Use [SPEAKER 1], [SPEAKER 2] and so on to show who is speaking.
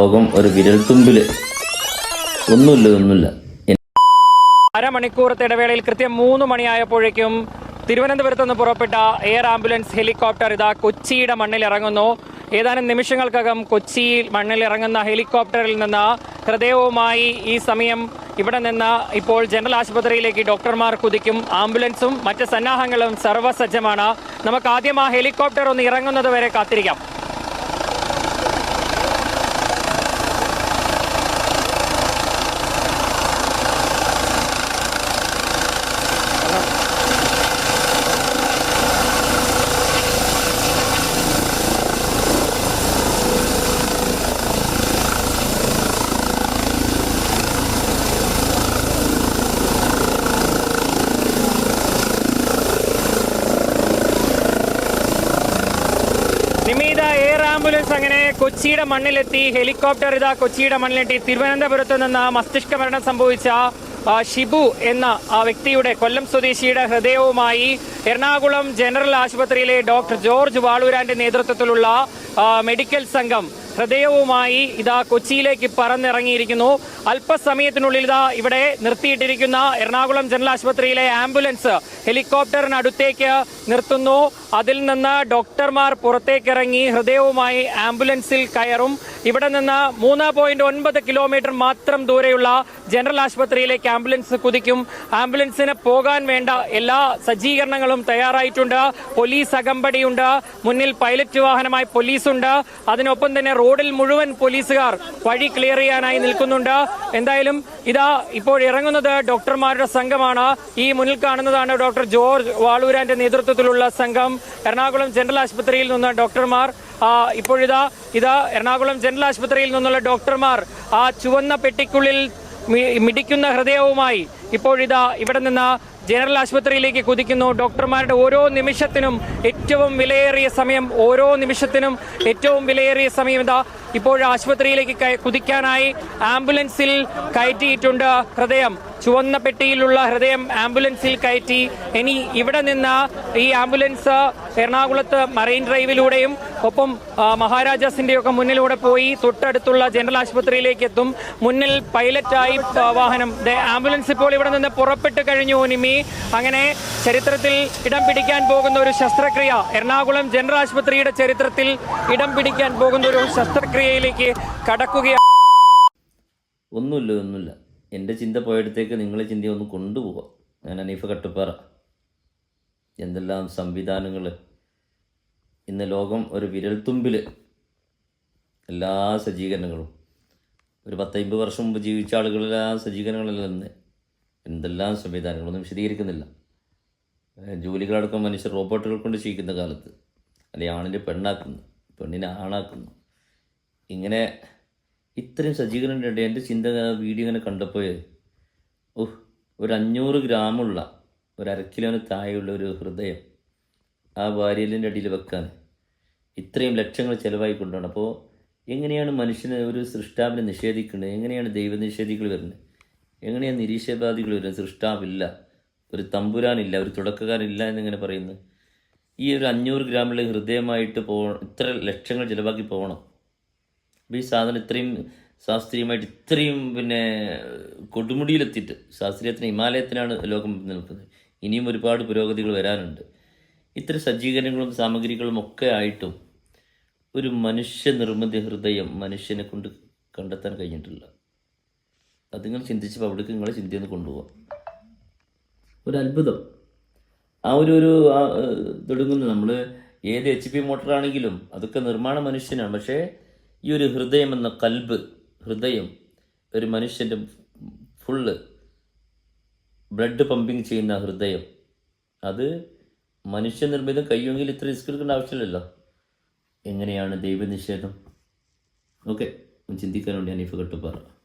[SPEAKER 1] ലോകം ഒരു വിരൽത്തുമ്പിൽ. ഒന്നുമില്ല ഒന്നുമില്ല
[SPEAKER 2] അരമണിക്കൂറത്തെ ഇടവേളയിൽ കൃത്യം മൂന്ന് മണിയായപ്പോഴേക്കും തിരുവനന്തപുരത്ത് നിന്ന് പുറപ്പെട്ട എയർ ആംബുലൻസ് ഹെലികോപ്റ്റർ ഇതാ കൊച്ചിയുടെ മണ്ണിൽ ഇറങ്ങുന്നു. ഏതാനും നിമിഷങ്ങൾക്കകം കൊച്ചിയിൽ മണ്ണിൽ ഇറങ്ങുന്ന ഹെലികോപ്റ്ററിൽ നിന്ന് ഹൃദയവുമായി ഈ സമയം ഇവിടെ നിന്ന് ഇപ്പോൾ ജനറൽ ആശുപത്രിയിലേക്ക് ഡോക്ടർമാർ കുതിക്കും. ആംബുലൻസും മറ്റ് സന്നാഹങ്ങളും സർവസജ്ജമാണ്. നമുക്ക് ആദ്യം ആ ഹെലികോപ്റ്റർ ഒന്ന് ഇറങ്ങുന്നത് വരെ കാത്തിരിക്കാം. നിമീത എയർ ആംബുലൻസ് അങ്ങനെ കൊച്ചിയുടെ മണ്ണിലെത്തി. ഹെലികോപ്റ്റർ ഇതാ കൊച്ചിയുടെ മണ്ണിലെത്തി. തിരുവനന്തപുരത്ത് നിന്ന് മസ്തിഷ്ക മരണം സംഭവിച്ച ഷിബു എന്ന ആ വ്യക്തിയുടെ കൊല്ലം സ്വദേശിയുടെ ഹൃദയവുമായി എറണാകുളം ജനറൽ ആശുപത്രിയിലെ ഡോക്ടർ ജോർജ് വാളൂരാന്റെ നേതൃത്വത്തിലുള്ള മെഡിക്കൽ സംഘം ഹൃദയവുമായി ഇതാ കൊച്ചിയിലേക്ക് പറന്നിറങ്ങിയിരിക്കുന്നു. അല്പസമയത്തിനുള്ളിൽ ഇതാ ഇവിടെ നിർത്തിയിട്ടിരിക്കുന്ന എറണാകുളം ജനറൽ ആശുപത്രിയിലെ ആംബുലൻസ് ഹെലികോപ്റ്ററിനടുത്തേക്ക് നിർത്തുന്നു. അതിൽ നിന്ന് ഡോക്ടർമാർ പുറത്തേക്കിറങ്ങി ഹൃദയവുമായി ആംബുലൻസിൽ കയറും. ഇവിടെ നിന്ന് മൂന്ന് പോയിന്റ് ഒൻപത് കിലോമീറ്റർ മാത്രം ദൂരെയുള്ള ജനറൽ ആശുപത്രിയിലേക്ക് ആംബുലൻസ് കുതിക്കും. ആംബുലൻസിന് പോകാൻ വേണ്ട എല്ലാ സജ്ജീകരണങ്ങളും തയ്യാറായിട്ടുണ്ട്. പോലീസ് അകമ്പടിയുണ്ട്. മുന്നിൽ പൈലറ്റ് വാഹനമായി പോലീസുണ്ട്. അതിനൊപ്പം തന്നെ റോഡിൽ മുഴുവൻ പോലീസുകാർ വഴി ക്ലിയർ ചെയ്യാനായി നിൽക്കുന്നുണ്ട്. എന്തായാലും ഇതാ ഇപ്പോൾ ഇറങ്ങുന്നത് ഡോക്ടർമാരുടെ സംഘമാണ്. ഈ മുന്നിൽ കാണുന്നതാണ് ഡോക്ടർ ജോർജ് വാളൂരാന്റെ നേതൃത്വത്തിലുള്ള സംഘം. എറണാകുളം ജനറൽ ആശുപത്രിയിൽ നിന്ന് ഡോക്ടർമാർ ഇപ്പോഴിതാ ഇതാ എറണാകുളം ജനറൽ ആശുപത്രിയിൽ നിന്നുള്ള ഡോക്ടർമാർ ആ ചുവന്ന പെട്ടിക്കുള്ളിൽ മിടിക്കുന്ന ഹൃദയവുമായി ഇപ്പോഴിതാ ഇവിടെ നിന്ന് ജനറൽ ആശുപത്രിയിലേക്ക് കുതിക്കുന്നു. ഡോക്ടർമാരുടെ ഓരോ നിമിഷത്തിനും ഏറ്റവും വിലയേറിയ സമയം ഓരോ നിമിഷത്തിനും ഏറ്റവും വിലയേറിയ സമയം ഇതാ. ഇപ്പോൾ ആശുപത്രിയിലേക്ക് കുതിക്കാനായി ആംബുലൻസിൽ കയറ്റിയിട്ടുണ്ട് ഹൃദയം. ചുവന്ന പെട്ടിയിലുള്ള ഹൃദയം ആംബുലൻസിൽ കയറ്റി. ഇനി ഇവിടെ നിന്ന് ഈ ആംബുലൻസ് എറണാകുളത്ത് മറൈൻ ഡ്രൈവിലൂടെയും ഒപ്പം ഒക്കെ മുന്നിലൂടെ പോയി തൊട്ടടുത്തുള്ള ജനറൽ ആശുപത്രിയിലേക്ക് എത്തും. മുന്നിൽ പൈലറ്റായി വാഹനം. ആംബുലൻസ് ഇപ്പോൾ ഇവിടെ നിന്ന് പുറപ്പെട്ട് കഴിഞ്ഞു നിമി. അങ്ങനെ ചരിത്രത്തിൽ ഇടം പിടിക്കാൻ പോകുന്ന ഒരു ശസ്ത്രക്രിയ എറണാകുളം ജനറൽ ആശുപത്രിയുടെ ചരിത്രത്തിൽ ഇടം പിടിക്കാൻ പോകുന്ന ഒരു ശസ്ത്രക്രിയയിലേക്ക് കടക്കുകയാണ്.
[SPEAKER 1] ഒന്നുമില്ല ഒന്നുമില്ല. എന്റെ ചിന്ത പോയടത്തേക്ക് നിങ്ങളെ ചിന്ത ഒന്ന് കൊണ്ടുപോവാം. ഞാൻ അനീഫ കട്ടുപ്പാറ. എന്തെല്ലാം സംവിധാനങ്ങൾ ഇന്ന് ലോകം ഒരു വിരൽത്തുമ്പിൽ എല്ലാ സജ്ജീകരണങ്ങളും. ഒരു പത്തമ്പത് വർഷം മുമ്പ് ജീവിച്ച ആളുകളെല്ലാ സജ്ജീകരണങ്ങളെല്ലാം ഇന്ന്. എന്തെല്ലാം സംവിധാനങ്ങളൊന്നും വിശദീകരിക്കുന്നില്ല. ജോലികളടക്കം മനുഷ്യർ റോബോട്ടുകൾ കൊണ്ട് ചെയ്യിക്കുന്ന കാലത്ത്. അല്ലെങ്കിൽ ആണിന്റെ പെണ്ണാക്കുന്നു പെണ്ണിനെ ആണാക്കുന്നു. ഇങ്ങനെ ഇത്രയും സജ്ജീകരണം ഉണ്ട് എന്റെ ചിന്ത വീഡിയോ ഇങ്ങനെ കണ്ടപ്പോൾ ഓഹ് ഒരു അഞ്ഞൂറ് ഗ്രാമുള്ള ഒരു അര കിലോന് താഴെയുള്ള ഒരു ഹൃദയം ആ വാരിയലിന്റെ അടിയിൽ വെക്കാൻ ഇത്രയും ലക്ഷങ്ങൾ ചിലവായി കൊണ്ടുപോകണം അപ്പോൾ എങ്ങനെയാണ് മനുഷ്യനെ ഒരു സൃഷ്ടാവിനെ നിഷേധിക്കുന്നത് എങ്ങനെയാണ് ദൈവനിഷേധികൾ വരുന്നത്? എങ്ങനെയാണ് നിരീക്ഷേപാദികൾ വരുന്നത്? സൃഷ്ടാവില്ല ഒരു തമ്പുരാനില്ല ഒരു തുടക്കക്കാരില്ല എന്നിങ്ങനെ പറയുന്നത്. ഈ ഒരു അഞ്ഞൂറ് ഗ്രാമിലെ ഹൃദയമായിട്ട് പോ ഇത്ര ലക്ഷങ്ങൾ ചിലവാക്കി പോകണം. ഈ സാധനം ഇത്രയും ശാസ്ത്രീയമായിട്ട് ഇത്രയും പിന്നെ കൊടുമുടിയിലെത്തിയിട്ട് ശാസ്ത്രീയത്തിന് ഹിമാലയത്തിനാണ് ലോകം നിൽക്കുന്നത്. ഇനിയും ഒരുപാട് പുരോഗതികൾ വരാനുണ്ട്. ഇത്തരം സജ്ജീകരണങ്ങളും സാമഗ്രികളും ഒക്കെ ആയിട്ടും ഒരു മനുഷ്യ മനുഷ്യനിർമ്മിത ഹൃദയം മനുഷ്യനെ കൊണ്ട് കണ്ടെത്താൻ കഴിഞ്ഞിട്ടില്ല. അത് നിങ്ങൾ ചിന്തിച്ചപ്പോൾ അവിടേക്ക് നിങ്ങളെ ചിന്തയൊന്ന് കൊണ്ടുപോകാം ഒരു അത്ഭുതം. ആ ഒരു ഒരു തുടങ്ങുന്നു. നമ്മൾ ഏത് എച്ച് പി മോട്ടറാണെങ്കിലും അതൊക്കെ നിർമ്മാണ മനുഷ്യനാണ്. പക്ഷേ ഈ ഒരു ഹൃദയം എന്ന കൽബ് ഹൃദയം ഒരു മനുഷ്യന്റെ ഫുള്ള് ബ്ലഡ് പമ്പിങ് ചെയ്യുന്ന ഹൃദയം. അത് മനുഷ്യനിർമ്മിതം കഴിയുമെങ്കിൽ ഇത്ര റിസ്ക് എടുക്കേണ്ട ആവശ്യമില്ലല്ലോ. എങ്ങനെയാണ് ദൈവനിഷേധം? ഓക്കെ ചിന്തിക്കാൻ വേണ്ടി അനീഫ് കട്ടുപാറ